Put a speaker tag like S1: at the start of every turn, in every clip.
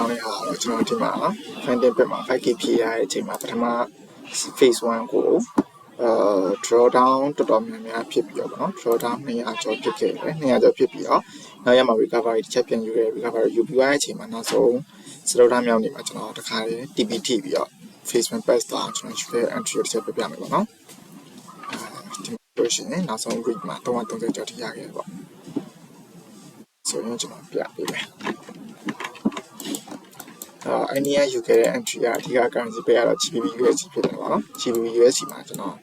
S1: ောင်းတဲ့ဟာတော့ကျွန်တော်ဒီမှာ funding bit မှာ 5k ဖြည့်ရတဲ့အချိန်မှာပထမ phase 1ကိုအဲ draw down တော်တော်များများဖြစ်ပြီးတော့ဗောနော် draw down 200ကျော်ဖြစ်ခဲ့တယ်200ကျော်ဖြစ်ပြီးတော့နောက်ရမှာ recovery တစ်ချက်ပြန်ယူရဲ recovery ယူပြီးသွားတဲ့အချိန်မှာနောက်ဆုံး slow down မြောက်နေမှာကျွန်တော်တခါလေး TPT ပြီးတော့ phase 1 pass တော့ကျွန်တော်ယူခဲ့ entry တစ်ချက်ပြပြမယ်ဗောနော်အဲဒီမှာလို့ရှိရင်နောက်ဆုံး read မှာ330ကျော်ထိရခဲ့တယ်ဗောဆိုရင်ကျွန်တော်ပြပေးမယ် အာအိန္ဒိယယူခဲ့တဲ့ entry ကအဓိက currency pair ကတော့ GBP USD ဖြစ်တယ်ပေါ့နော် GBP USD မှာကျွန်တော်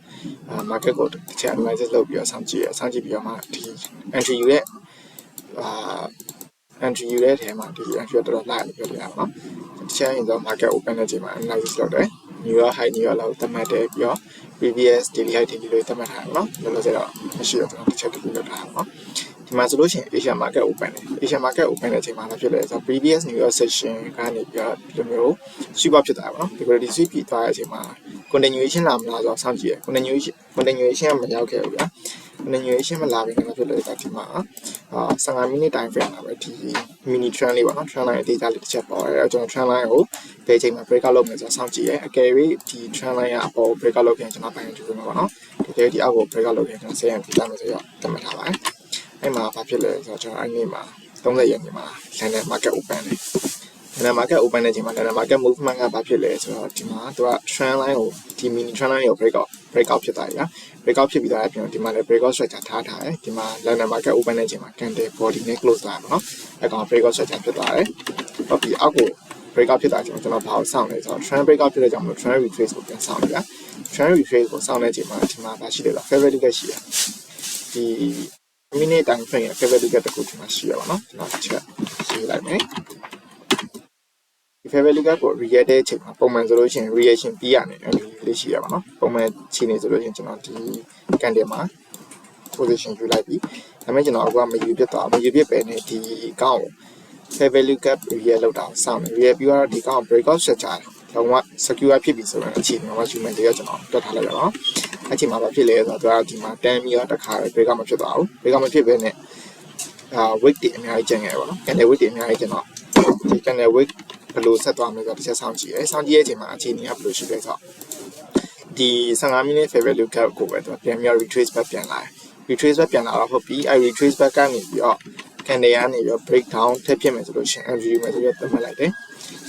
S1: အာ market ကိုတစ်ချက် analysis လုပ်ပြီးတော့စောင့်ကြည့်ရစောင့်ကြည့်ပြီးတော့မှဒီ entry ယူရဲ့အာ entry ယူတဲ့ထဲမှာဒီ entry တော်တော်လာလို့ပြောပြရအောင်နော်တစ်ချက်ရင်တော့ market open တဲ့ချိန်မှာ analysis လုပ်တယ် New York high New York လောက်သတ်မှတ်တယ်ပြီးတော့ previous daily high daily low သတ်မှတ်ထားတယ်နော်လောလောဆယ်တော့မရှိတော့ကျွန်တော်တစ်ချက်တူလုပ်ထားတာနော် ဒီမှာဆိုလို့ရှိရင် Asia market open တယ် Asia market open တဲ့အချိန်မှာလည်းဖြစ်လဲဆိုတော့ previous New York session ကနေပြီးတော့ဒီလိုမျိုး sweep up ဖြစ်တာပါနော် liquidity sweep ပြီးသွားတဲ့အချိန်မှာ continuation လာမလားဆိုတော့စောင့်ကြည့်ရ continuation continuation ကမရောက်ခဲ့ဘူးဗျာ continuation မလာဘဲနဲ့ဖြစ်လဲဆိုတော့ဒီမှာအာ15 minute time frame မှာပဲဒီ mini trend လေးပေါ့နော် trend line အသေးစားလေးတစ်ချက်ပေါ်တယ်အဲကျွန်တော် trend line ကိုဘယ်အချိန်မှာ break out လုပ်မယ်ဆိုတော့စောင့်ကြည့်ရအကယ်၍ဒီ trend line ကအပေါ် break out လုပ်ရင်ကျွန်တော်ပိုင်းကြည့်ပေးမှာပေါ့နော်ဒီကဲဒီအောက်ကို break out လုပ်ရင်ကျွန်တော်10ရန်ပြလာမယ်ဆိုတော့သတ်မှတ်ထားပါတယ် အဲ့မှာဘာဖြစ်လဲဆိုတော့ကျွန်တော်အဲ့နေ့မှာ30ရက်နေ့မှာ London market open တယ် London market open တဲ့ချိန်မှာ London market movement ကဘာဖြစ်လဲဆိုတော့ဒီမှာသူက trend line ကိုဒီ mini trend line ကို break out break out ဖြစ်သွားပြီဗျာ break out ဖြစ်ပြီးသားအပြင်ဒီမှာလည်း break out structure ထားထားတယ်ဒီမှာ London market open တဲ့ချိန်မှာ candle body နဲ့ close လာပါတော့အဲကောင် break out structure ဖြစ်သွားတယ်ဟုတ်ပြီအောက်ကို break out ဖြစ်တာကျွန်တော်ကျွန်တော်ဘာကိုစောင့်လဲဆိုတော့ trend break out ဖြစ်တဲ့ကြောင့်မလို့ trend retrace ကိုပြန်စောင့်ကြ trend retrace ကိုစောင့်တဲ့ချိန်မှာဒီမှာဘာရှိလဲဆိုတော့ fair value ကရှိတယ်ဒီ minute time frame ရဲ့ fair value ကတခုဒီမှာရှိရပါတော့ကျွန်တော်တစ်ချက်ရေးလိုက်မယ်ဒီ fair value ကကို react တဲ့အချိန်မှာပုံမှန်ဆိုလို့ရှိရင် reaction ပြီးရနေတယ်လေးရှိရပါတော့ပုံမှန်ချိန်နေဆိုလို့ရှိရင်ကျွန်တော်ဒီ candle မှာ position ယူလိုက်ပြီဒါပေမဲ့ကျွန်တော်အခုကမယူပြတ်သွားမယူပြတ်ပဲနဲ့ဒီကောင်း fair value gap react လောက်တာစောင့်နေ react ပြီးတော့ဒီကောင်း breakout structure လုံးဝ secure ဖြစ်ပြီဆိုရင်အခြေအနေမှာ human တွေကကျွန်တော်တွက်ထားလိုက်ရအောင် အချိန်မှာဘာဖြစ်လဲဆိုတော့သူကဒီမှာ10မီတော့တစ်ခါပဲ breakout မဖြစ်သွားဘူး breakout မဖြစ်ဘဲနဲ့အာ weight တွေအများကြီးကျန်ခဲ့တယ်ပေါ့နော် candle weight တွေအများကြီးကျန်တော့ဒီ candle weight ဘယ်လိုဆက်သွားမလဲဆိုတော့တစ်ချက်စောင့်ကြည့်ရဲစောင့်ကြည့်ရဲ့အချိန်မှာအခြေအနေကဘယ်လိုရှိလဲဆိုတော့ဒီ15 minute fair value gap ကိုပဲသူကပြန်ပြီး retrace back ပြန်လာတယ် retrace back ပြန်လာတော့ဟုတ်ပြီအဲ retrace back ကနေပြီးတော့ candle ကနေပြီးတော့ breakdown ထပ်ဖြစ်မယ်ဆိုလို့ရှိရင် entry မယ်ဆိုပြီးတော့သတ်မှတ်လိုက်တယ်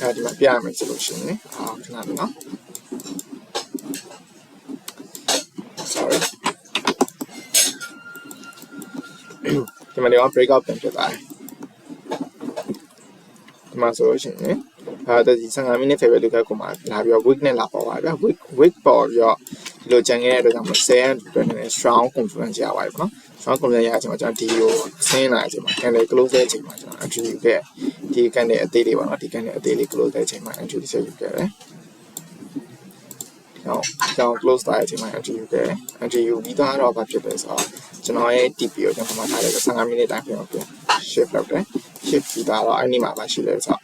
S1: အဲဒီမှာပြရမယ်ဆိုလို့ရှိရင်အာခဏလေးနော် sorry ဒီမှာတော့ breakout ပြန်ဖြစ်သွားတယ်ဒီမှာဆိုလို့ရှိရင်အဲဒီ15 minute favor တွေကကိုမှလာပြီးတော့ week နဲ့လာပေါ်ပါဗျာ week week ပေါ်ပြီးတော့ဒီလိုကြံခဲ့တဲ့အတွက်ကြောင့်မလို့10အတွက်နည်းနည်း strong confidence ရပါတယ်ပေါ့နော် strong confidence ရတဲ့အချိန်မှာကျွန်တော်ဒီကိုဆင်းလာတဲ့အချိန်မှာ candle close တဲ့အချိန်မှာကျွန်တော် entry ယူခဲ့ဒီ candle အသေးလေးပေါ့နော်ဒီ candle အသေးလေး close တဲ့အချိန်မှာ entry တစ်ချက်ယူခဲ့တယ်ကျွ န်တော်ကျွန်တော် close သွားတဲ့အချိန်မှာ entry ယူခဲ့ entry ယူပြီးတော့တော့ဘာဖြစ်လဲဆိုတော့ကျွန်တော်ရဲ့ TP ကိုကျွန်တော်မှထားလိုက်တော့15မိနစ်တိုင်းပြန်ပြန် shift လုပ်တယ် shift ပြီးတော့အဲ့ဒီမှာပါရှိလဲဆိုတော့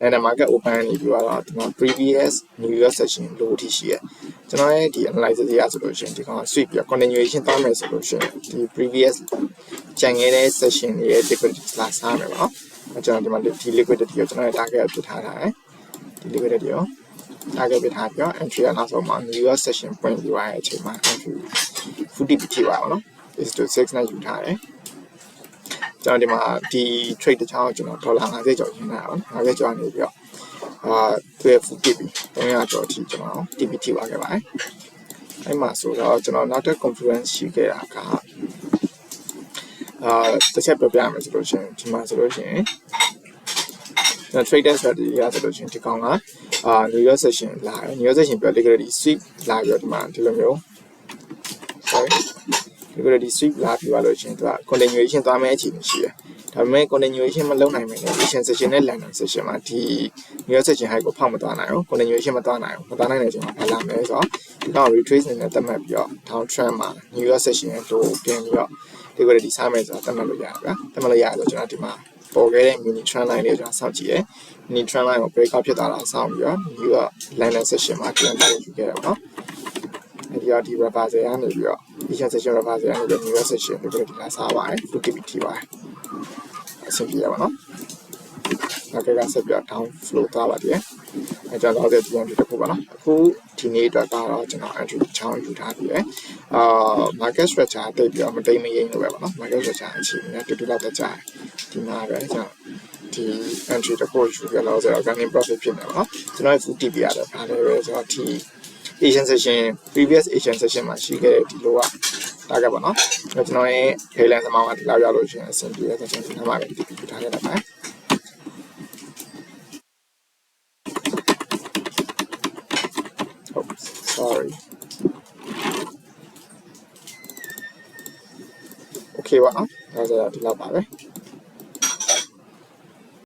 S1: အဲ့ဒါ market open နေပြီးတော့ဒီမှာ previous new year session လို့ထိရှိရကျွန်တော်ရဲ့ဒီ analysis ရဆိုလို့ရှိရင်ဒီကောင် sweep ပြီး continuation သွားမယ်ဆိုလို့ရှိရင်ဒီ previous ကြံခဲ့တဲ့ session ရဲ့ liquidity လာစားမယ်ပေါ့နော်ကျွန်တော်ဒီမှာဒီ liquidity ကိုကျွန်တော် target ပြထားတာဒီ liquidity ကို target ပြထားပြီးတော့ entry ကနောက်ဆုံးမှာ new year session point ပြီးသွားတဲ့အချိန်မှာ entry full TPT ပါပေါ့နော် is to 6နဲ့ယူထားတယ်ကျွန်တော်ဒီမှာဒီ trade တစ်ချောင်းကျွန်တော်ဒေါ်လာ50ကျော်ရင်းထားအောင်50ကျော်နေပြီးတော့အာသူရဲ့ full TP 300ကျော်အထိကျွန်တော် TPT ပါခဲ့ပါတယ်အဲ့မှာဆိုတော့ကျွန်တော်နောက်ထပ် confluence ရှိခဲ့တာကအာတစ်ချက်ပြပြမယ်ဆိုလို့ရှိရင်ဒီမှာဆိုလို့ရှိရင်ကျွန်တော် trader strategy ရဆိုလို့ရှိရင်ဒီကောင်က အာ New York session လာတယ် New York session ပြော liquidity sweep လာပြီးတော့ဒီမှာဒီလိုမျိုး sorry liquidity sweep လာပြီးတော့လို့ရှိရင်သူက continuation သွားမယ့်အခြေအနေရှိတယ်ဒါပေမဲ့ continuation မလုပ်နိုင်မယ်လေ session session နဲ့ landing session မှာဒီ New York session high ကိုဖောက်မသွားနိုင်ဘူး continuation မသွားနိုင်ဘူးမသွားနိုင်တဲ့အချိန်မှာဘာလာမလဲဆိုတော့ဒီကောင် retrace နေနဲ့သတ်မှတ်ပြီးတော့ down trend မှာ New York session ရဲ့ low ပြန်ပြီးတော့ liquidity စားမယ်ဆိုတော့သတ်မှတ်လို့ရတယ်ဗျာသတ်မှတ်လို့ရတယ်ဆိုကျွန်တော်ဒီမှာ ပေါ်ခဲ့တဲ့ mini trend line လေးကိုကျွန်တော်စောင့်ကြည့်ရယ် mini trend line ကို break out ဖြစ်သွားတာစောင့်ပြီးတော့ New York landing session မှာပြန်တက်ယူခဲ့တယ်ပေါ့နော်ဒီတော့ဒီ reversal ကနေပြီးတော့ Asian session reversal ကနေပြီး New York session ဒီလိုဒီလာစားပါတယ် full TPT ပါတယ်အဆင်ပြေရပါတော့ market ကဆက်ပြီးတော့ down flow သွားပါတည်းအဲကြောင့်တော့ဒီ entry တစ်ခုပါနော်အခုဒီနေ့အတွက်ကတော့ကျွန်တော် entry ချောင်းယူထားပြီးရယ်အာ market structure တိတ်ပြီးတော့မတိမ်မယိမ့်လို့ပဲပါနော် market structure အခြေအနေနဲ့တူတူလောက်ပဲကြာဒီမှာပဲကျွန်တော်ဒီ entry တစ်ခုယူရတော့ဆိုတော့ organic profit ဖြစ်နေပါနော်ကျွန်တော် full TP ရတယ်ဒါလည်းပဲဆိုတော့ဒီ Asian session previous Asian session မှာရှိခဲ့တဲ့ဒီလိုကတာကပါနော်ကျွန်တော်ရဲ့ freelance amount ကဒီလောက်ရလို့ရှိရင်အဆင်ပြေတဲ့ session ဒီမှာပဲ TP ပြထားခဲ့တာပါ Oops, sorry. Okay ပါနော်။ဒါဆိုတော့ဒီလောက်ပါပဲ။